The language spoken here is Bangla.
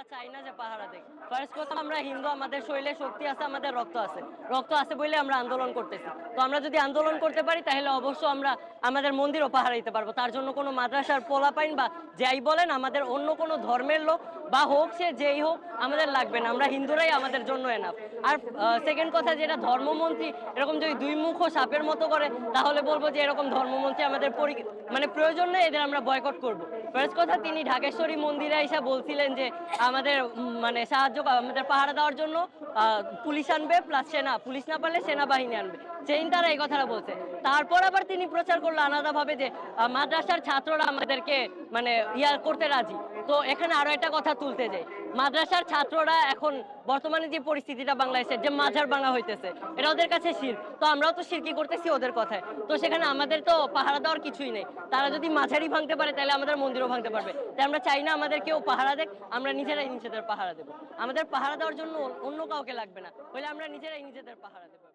আমরা চাই না যে পাহারা দেখ। ফার্স্ট কথা, আমরা হিন্দু, আমাদের শরীরে শক্তি আছে, আমাদের রক্ত আছে। রক্ত আছে বলে আমরা আন্দোলন করতেছি। তো আমরা যদি আন্দোলন করতে পারি, তাহলে অবশ্য আমরা আমাদের মন্দিরও পাহারা দিতে পারব। তার জন্য কোনো মাদ্রাসার পোলাপাইন বা যাই বলেন, আমাদের অন্য কোনো ধর্মের লোক বা হোক সে যেই হোক, আমাদের লাগবে না। আমরা হিন্দুরাই আমাদের জন্য এনাফ আর সেকেন্ড কথা যেটা, ধর্মমন্ত্রী এরকম যদি দুই মুখ সাপের মতো করে, তাহলে বলব যে এরকম ধর্মমন্ত্রী আমাদের মানে প্রয়োজন নেই, এদের আমরা বয়কট করব। ফার্স্ট কথা, তিনি ঢাকেশ্বরী মন্দিরে এসে বলছিলেন যে, আমাদের মানে সাহায্য আমাদের পাহারা দেওয়ার জন্য পুলিশ আনবে প্লাস সেনা, পুলিশ না পারলে সেনাবাহিনী আনবে। সেই তারা এই কথাটা বলছে। তারপর আবার তিনি প্রচার করল আলাদাভাবে যে মাদ্রাসার ছাত্ররা আমাদেরকে মানে ইয়া করতে রাজি। তো এখানে আরও একটা কথা তুলতে যাই। মাদ্রাসার ছাত্ররা এখন বর্তমানে যে পরিস্থিতিটা বাংলাদেশের, যে মাঝার ভাঙা হইতেছে, এটা ওদের কাছে শির। তো আমরাও তো শিরকি করতেছি ওদের কথায়। তো সেখানে আমাদের তো পাহারা দেওয়ার কিছুই নেই। তারা যদি মাঝারি ভাঙতে পারে, তাহলে আমাদের মন্দিরও ভাঙতে পারবে। তাই আমরা চাই না আমাদের কেউ পাহারা দেখ আমরা নিজেরাই নিজেদের পাহারা দেবো। আমাদের পাহারা দেওয়ার জন্য অন্য কাউকে লাগবে না। হলে আমরা নিজেরাই নিজেদের পাহারা দেবো।